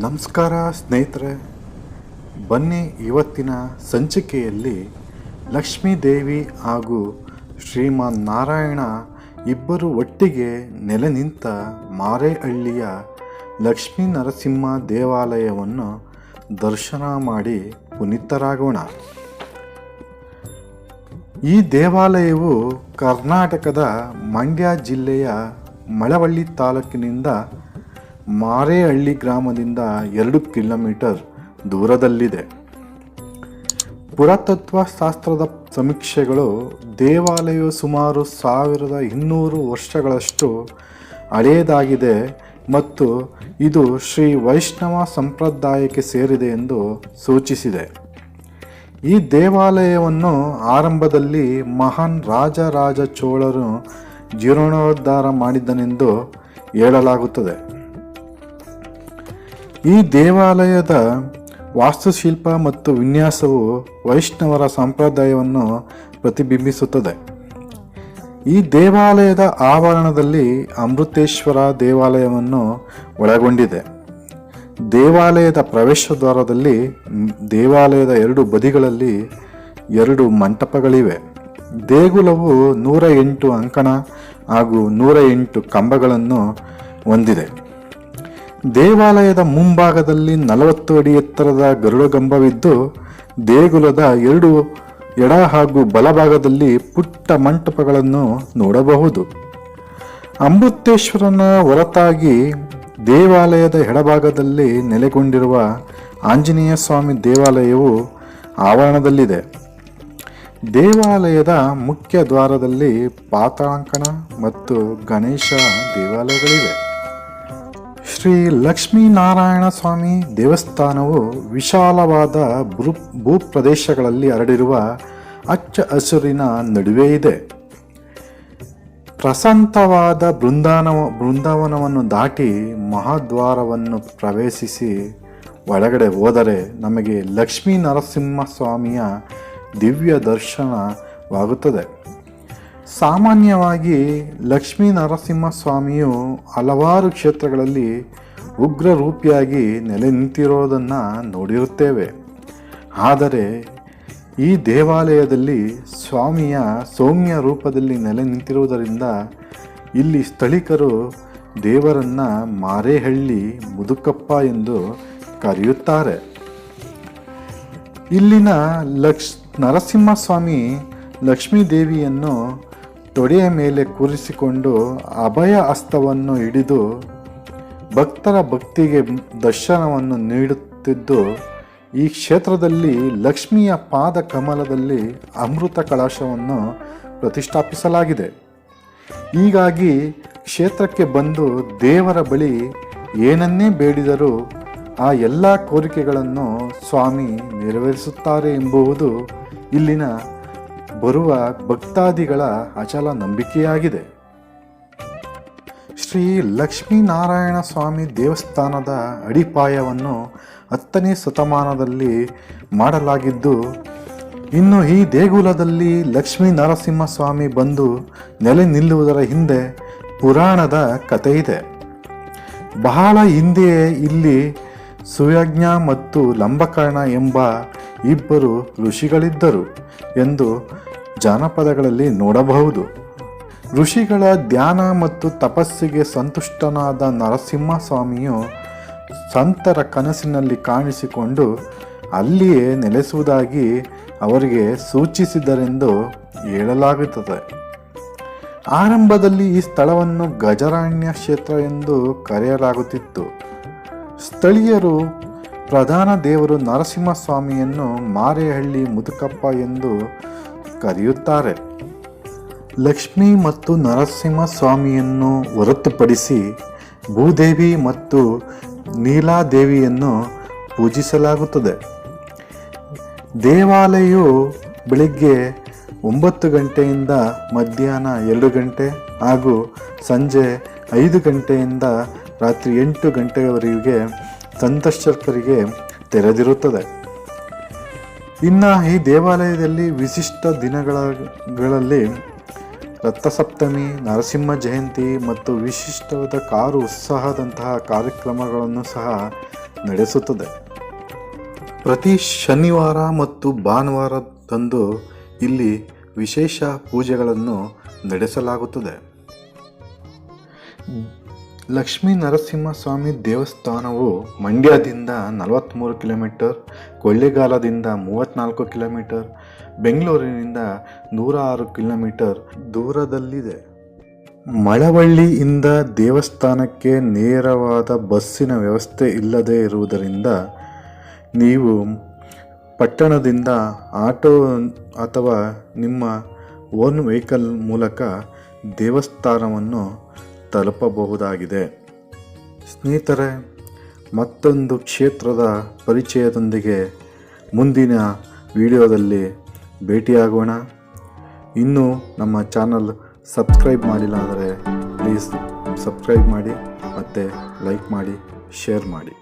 ನಮಸ್ಕಾರ ಸ್ನೇಹಿತರೆ. ಬನ್ನಿ ಇವತ್ತಿನ ಸಂಚಿಕೆಯಲ್ಲಿ ಲಕ್ಷ್ಮೀದೇವಿ ಹಾಗೂ ಶ್ರೀಮಾನ್ ನಾರಾಯಣ ಇಬ್ಬರು ಒಟ್ಟಿಗೆ ನೆಲೆ ನಿಂತ ಮಾರೇಹಳ್ಳಿಯ ಲಕ್ಷ್ಮೀ ನರಸಿಂಹ ದೇವಾಲಯವನ್ನು ದರ್ಶನ ಮಾಡಿ ಪುನೀತರಾಗೋಣ. ಈ ದೇವಾಲಯವು ಕರ್ನಾಟಕದ ಮಂಡ್ಯ ಜಿಲ್ಲೆಯ ಮಳವಳ್ಳಿ ತಾಲೂಕಿನಿಂದ ಮಾರೇಹಳ್ಳಿ ಗ್ರಾಮದಿಂದ ಎರಡು ಕಿಲೋಮೀಟರ್ ದೂರದಲ್ಲಿದೆ. ಪುರಾತತ್ವ ಶಾಸ್ತ್ರದ ಸಮೀಕ್ಷೆಗಳು ದೇವಾಲಯವು ಸುಮಾರು ಸಾವಿರದ ಇನ್ನೂರು ವರ್ಷಗಳಷ್ಟು ಹಳೆಯದಾಗಿದೆ ಮತ್ತು ಇದು ಶ್ರೀ ವೈಷ್ಣವ ಸಂಪ್ರದಾಯಕ್ಕೆ ಸೇರಿದೆ ಎಂದು ಸೂಚಿಸಿದೆ. ಈ ದೇವಾಲಯವನ್ನು ಆರಂಭದಲ್ಲಿ ಮಹಾನ್ ರಾಜರಾಜ ಚೋಳರು ಜೀರ್ಣೋದ್ಧಾರ ಮಾಡಿದ್ದನೆಂದು ಹೇಳಲಾಗುತ್ತದೆ. ಈ ದೇವಾಲಯದ ವಾಸ್ತುಶಿಲ್ಪ ಮತ್ತು ವಿನ್ಯಾಸವು ವೈಷ್ಣವರ ಸಂಪ್ರದಾಯವನ್ನು ಪ್ರತಿಬಿಂಬಿಸುತ್ತದೆ. ಈ ದೇವಾಲಯದ ಆವರಣದಲ್ಲಿ ಅಮೃತೇಶ್ವರ ದೇವಾಲಯವನ್ನು ಒಳಗೊಂಡಿದೆ. ದೇವಾಲಯದ ಪ್ರವೇಶ ದ್ವಾರದಲ್ಲಿ ದೇವಾಲಯದ ಎರಡು ಬದಿಗಳಲ್ಲಿ ಎರಡು ಮಂಟಪಗಳಿವೆ. ದೇಗುಲವು ನೂರ ಎಂಟು ಅಂಕಣ ಹಾಗೂ ನೂರ ಎಂಟು ಕಂಬಗಳನ್ನು ಹೊಂದಿದೆ. ದೇವಾಲಯದ ಮುಂಭಾಗದಲ್ಲಿ ನಲವತ್ತು ಅಡಿ ಎತ್ತರದ ಗರುಡಗಂಬವಿದ್ದು ದೇಗುಲದ ಎರಡು ಎಡ ಹಾಗೂ ಬಲಭಾಗದಲ್ಲಿ ಪುಟ್ಟ ಮಂಟಪಗಳನ್ನು ನೋಡಬಹುದು. ಅಮೃತೇಶ್ವರನ ಹೊರತಾಗಿ ದೇವಾಲಯದ ಎಡಭಾಗದಲ್ಲಿ ನೆಲೆಗೊಂಡಿರುವ ಆಂಜನೇಯ ಸ್ವಾಮಿ ದೇವಾಲಯವು ಆವರಣದಲ್ಲಿದೆ. ದೇವಾಲಯದ ಮುಖ್ಯ ದ್ವಾರದಲ್ಲಿ ಪಾತಾಳಂಕಣ ಮತ್ತು ಗಣೇಶ ದೇವಾಲಯಗಳಿವೆ. ಶ್ರೀ ಲಕ್ಷ್ಮೀನಾರಾಯಣ ಸ್ವಾಮಿ ದೇವಸ್ಥಾನವು ವಿಶಾಲವಾದ ಭೂ ಭೂಪ್ರದೇಶಗಳಲ್ಲಿ ಹರಡಿರುವ ಅಚ್ಚ ಹಸುರಿನ ನಡುವೆ ಇದೆ. ಪ್ರಶಾಂತವಾದ ಬೃಂದಾನ ಬೃಂದಾವನವನ್ನು ದಾಟಿ ಮಹಾದ್ವಾರವನ್ನು ಪ್ರವೇಶಿಸಿ ಒಳಗಡೆ ಹೋದರೆ ನಮಗೆ ಲಕ್ಷ್ಮೀ ನರಸಿಂಹಸ್ವಾಮಿಯ ದಿವ್ಯ ದರ್ಶನವಾಗುತ್ತದೆ. ಸಾಮಾನ್ಯವಾಗಿ ಲಕ್ಷ್ಮೀ ನರಸಿಂಹಸ್ವಾಮಿಯು ಹಲವಾರು ಕ್ಷೇತ್ರಗಳಲ್ಲಿ ಉಗ್ರ ರೂಪಿಯಾಗಿ ನೆಲೆ ನಿಂತಿರೋದನ್ನು ನೋಡಿರುತ್ತೇವೆ. ಆದರೆ ಈ ದೇವಾಲಯದಲ್ಲಿ ಸ್ವಾಮಿಯ ಸೌಮ್ಯ ರೂಪದಲ್ಲಿ ನೆಲೆ ನಿಂತಿರುವುದರಿಂದ ಇಲ್ಲಿ ಸ್ಥಳೀಕರು ದೇವರನ್ನ ಮಾರೇಹಳ್ಳಿ ಮುದುಕಪ್ಪ ಎಂದು ಕರೆಯುತ್ತಾರೆ. ಇಲ್ಲಿನ ಲಕ್ಷ್, ನರಸಿಂಹಸ್ವಾಮಿ ಲಕ್ಷ್ಮೀ ದೇವಿಯನ್ನು ತೊಡೆಯ ಮೇಲೆ ಕೂರಿಸಿಕೊಂಡು ಅಭಯ ಅಸ್ತವನ್ನು ಹಿಡಿದು ಭಕ್ತರ ಭಕ್ತಿಗೆ ದರ್ಶನವನ್ನು ನೀಡುತ್ತಿದ್ದು, ಈ ಕ್ಷೇತ್ರದಲ್ಲಿ ಲಕ್ಷ್ಮಿಯ ಪಾದ ಕಮಲದಲ್ಲಿ ಅಮೃತ ಕಳಶವನ್ನು ಪ್ರತಿಷ್ಠಾಪಿಸಲಾಗಿದೆ. ಹೀಗಾಗಿ ಕ್ಷೇತ್ರಕ್ಕೆ ಬಂದು ದೇವರ ಬಳಿ ಏನನ್ನೇ ಬೇಡಿದರೂ ಆ ಎಲ್ಲ ಕೋರಿಕೆಗಳನ್ನು ಸ್ವಾಮಿ ನೆರವೇರಿಸುತ್ತಾರೆ ಎಂಬುವುದು ಇಲ್ಲಿನ ಬರುವ ಭಕ್ತಾದಿಗಳ ಅಚಲ ನಂಬಿಕೆಯಾಗಿದೆ. ಶ್ರೀ ಲಕ್ಷ್ಮೀನಾರಾಯಣ ಸ್ವಾಮಿ ದೇವಸ್ಥಾನದ ಅಡಿಪಾಯವನ್ನು ಹತ್ತನೇ ಶತಮಾನದಲ್ಲಿ ಮಾಡಲಾಗಿದ್ದು, ಇನ್ನು ಈ ದೇಗುಲದಲ್ಲಿ ಲಕ್ಷ್ಮೀ ನರಸಿಂಹಸ್ವಾಮಿ ಬಂದು ನೆಲೆ ನಿಲ್ಲುವುದರ ಹಿಂದೆ ಪುರಾಣದ ಕಥೆ ಇದೆ. ಬಹಳ ಹಿಂದೆಯೇ ಇಲ್ಲಿ ಸುಯಜ್ಞ ಮತ್ತು ಲಂಬಕರ್ಣ ಎಂಬ ಇಬ್ಬರು ಋಷಿಗಳಿದ್ದರು. ಎಂದು ಜಾನಪದಗಳಲ್ಲಿ ನೋಡಬಹುದು. ಋಷಿಗಳ ಧ್ಯಾನ ಮತ್ತು ತಪಸ್ಸಿಗೆ ಸಂತುಷ್ಟನಾದ ನರಸಿಂಹಸ್ವಾಮಿಯು ಸಂತರ ಕನಸಿನಲ್ಲಿ ಕಾಣಿಸಿಕೊಂಡು ಅಲ್ಲಿಯೇ ನೆಲೆಸುವುದಾಗಿ ಅವರಿಗೆ ಸೂಚಿಸಿದರೆಂದು ಹೇಳಲಾಗುತ್ತದೆ. ಆರಂಭದಲ್ಲಿ ಈ ಸ್ಥಳವನ್ನು ಗಜರಾಣ್ಯ ಕ್ಷೇತ್ರ ಎಂದು ಕರೆಯಲಾಗುತ್ತಿತ್ತು. ಸ್ಥಳೀಯರು ಪ್ರಧಾನ ದೇವರು ನರಸಿಂಹಸ್ವಾಮಿಯನ್ನು ಮಾರೇಹಳ್ಳಿ ಮುದುಕಪ್ಪ ಎಂದು ಕರೆಯುತ್ತಾರೆ. ಲಕ್ಷ್ಮಿ ಮತ್ತು ನರಸಿಂಹಸ್ವಾಮಿಯನ್ನು ಹೊರತುಪಡಿಸಿ ಭೂದೇವಿ ಮತ್ತು ನೀಲಾದೇವಿಯನ್ನು ಪೂಜಿಸಲಾಗುತ್ತದೆ. ದೇವಾಲಯವು ಬೆಳಿಗ್ಗೆ ಒಂಬತ್ತು ಗಂಟೆಯಿಂದ ಮಧ್ಯಾಹ್ನ ಎರಡು ಗಂಟೆ ಹಾಗೂ ಸಂಜೆ ಐದು ಗಂಟೆಯಿಂದ ರಾತ್ರಿ ಎಂಟು ಗಂಟೆಯವರೆಗೆ ಸಂದರ್ಶಕರಿಗೆ ತೆರೆದಿರುತ್ತದೆ. ಇನ್ನು ಈ ದೇವಾಲಯದಲ್ಲಿ ವಿಶಿಷ್ಟ ದಿನಗಳಲ್ಲಿ ರಥಸಪ್ತಮಿ, ನರಸಿಂಹ ಜಯಂತಿ ಮತ್ತು ವಿಶಿಷ್ಟವಾದ ಕಾರು ಉತ್ಸಾಹದಂತಹ ಕಾರ್ಯಕ್ರಮಗಳನ್ನು ಸಹ ನಡೆಸುತ್ತದೆ. ಪ್ರತಿ ಶನಿವಾರ ಮತ್ತು ಭಾನುವಾರದಂದು ಇಲ್ಲಿ ವಿಶೇಷ ಪೂಜೆಗಳನ್ನು ನಡೆಸಲಾಗುತ್ತದೆ. ಲಕ್ಷ್ಮೀ ನರಸಿಂಹಸ್ವಾಮಿ ದೇವಸ್ಥಾನವು ಮಂಡ್ಯದಿಂದ ನಲವತ್ತ್ಮೂರು ಕಿಲೋಮೀಟರ್, ಕೊಳ್ಳೇಗಾಲದಿಂದ ಮೂವತ್ತ್ನಾಲ್ಕು ಕಿಲೋಮೀಟರ್, ಬೆಂಗಳೂರಿನಿಂದ ನೂರ ಆರು ಕಿಲೋಮೀಟರ್ ದೂರದಲ್ಲಿದೆ. ಮಳವಳ್ಳಿಯಿಂದ ದೇವಸ್ಥಾನಕ್ಕೆ ನೇರವಾದ ಬಸ್ಸಿನ ವ್ಯವಸ್ಥೆ ಇಲ್ಲದೇ ಇರುವುದರಿಂದ ನೀವು ಪಟ್ಟಣದಿಂದ ಆಟೋ ಅಥವಾ ನಿಮ್ಮ ಓನ್ ವೆಹಿಕಲ್ ಮೂಲಕ ದೇವಸ್ಥಾನವನ್ನು ತಲುಪಬಹುದಾಗಿದೆ. ಸ್ನೇಹಿತರೆ, ಮತ್ತೊಂದು ಕ್ಷೇತ್ರದ ಪರಿಚಯದೊಂದಿಗೆ ಮುಂದಿನ ವಿಡಿಯೋದಲ್ಲಿ ಭೇಟಿಯಾಗೋಣ. ಇನ್ನೂ ನಮ್ಮ ಚಾನಲ್ ಸಬ್ಸ್ಕ್ರೈಬ್ ಮಾಡಿಲ್ಲ ಅಂದರೆ ಪ್ಲೀಸ್ ಸಬ್ಸ್ಕ್ರೈಬ್ ಮಾಡಿ ಮತ್ತು ಲೈಕ್ ಮಾಡಿ, ಶೇರ್ ಮಾಡಿ.